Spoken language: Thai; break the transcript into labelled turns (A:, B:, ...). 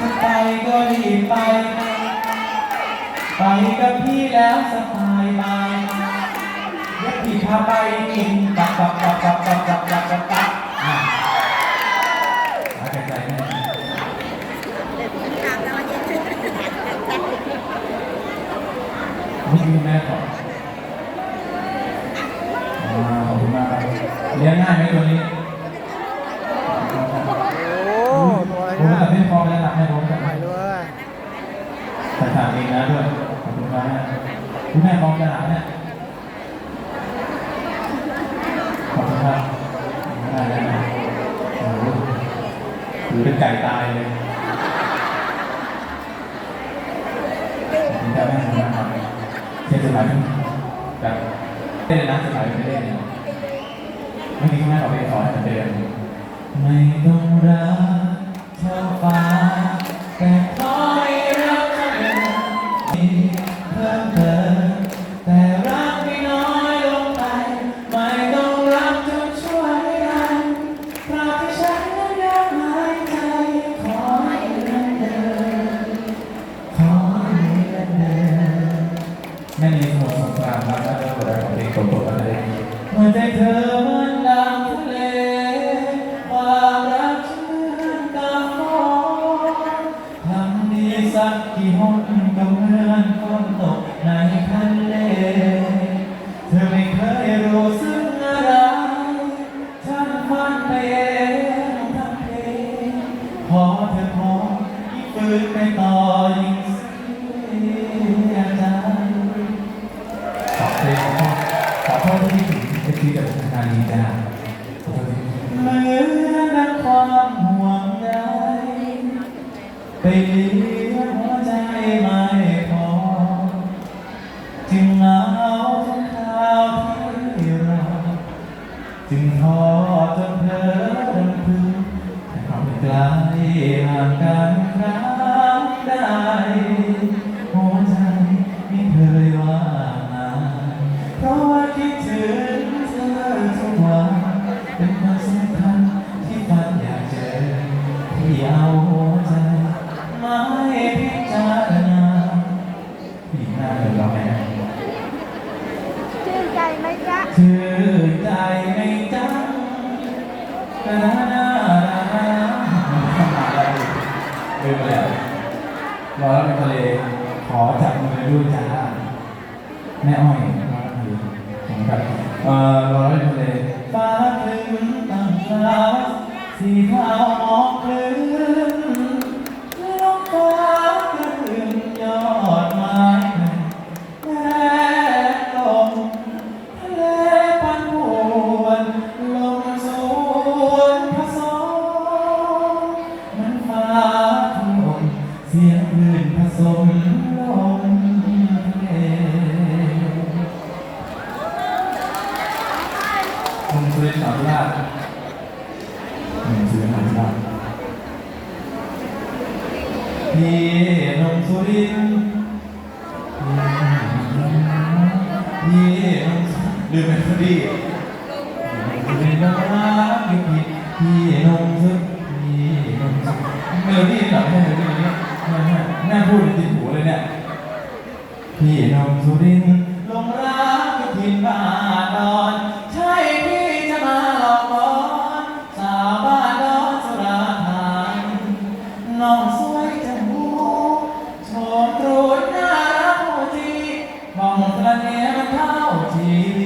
A: จะไปก็รีบไป ไปกับพี่แล้วสบายบายเดี๋ยวพี่พาไปกินกับกับกับกับกับกับกับกับกับอ่าใจใจแม่นี่คือแม่ก่อนขอบคุณมากครับเลี้ยงง่ายไหมตัวนี้
B: โอ้ตัวอะไร
A: ผม
B: เนี่ย
A: แต่ไม่พอแล้วหลับให้ผมแต่
B: ใหม่ด้วย
A: แต่ถามเองนะด้วยขอบคุณครับแม่คุณแม่มองจะหาเนี่ยขอบคุณครับได้แล้วนะโอ้โหหรือเป็นไก่ตายเลยขอบคุณครับแม่ขอบคุณครับเช่นสมัยแบบเล่นนะสมัยไม่เล่นเนี่ยเมื่อกี้คุณแม่บอไปสอนให้เหมือนเดิมไม่ต้องรักเท่าฟ้า ได้ของเพลงกดๆอะไรเมื่อใจเธอมือนดังทะเลความรักฉันเหมือนกับฝนทำดีสักกี่หนก็เหมือนฝนตกในทะเล เธอไม่เคยรู้สึกอะไรฉันฝันไปเองทั้งเพลงพอเธอพอยิ่งฝืนไปต่อยิ่งเสียใจขอ ที่จะเป็นการดีจ้าขอโทษทีเหมือนดังความห่วงใยไปเลี้ยงหัวใจไม่พอจึงเหงาจนคราวที่รอจึงท้อจนเพ้อรำพึงแต่ความไกลห่างกันครั้งใดหัวใจไม่เคยว่างงานเพราะว่าคิดถึง ลืมไปแล้วรอแล้วในทะเล ขอจับมือด้วยจ้าแม่อ้อยรอแล้วดีผมครับเอ่อรอแล้วในทะเลฟ้าคลึ้มตั้งคราสี สุรินทร์สาธุราชหนึ่งสุรินพี่นมสุรินพี่นมลืมเมโลดี้สุรินทร์รักพี่พี่พี่นมสุพี่นมสุเมโลดี้หลับให้เมโลดี้นี้แม่พูดติดหูเลยเนี่ยพี่นมสุริน Amen.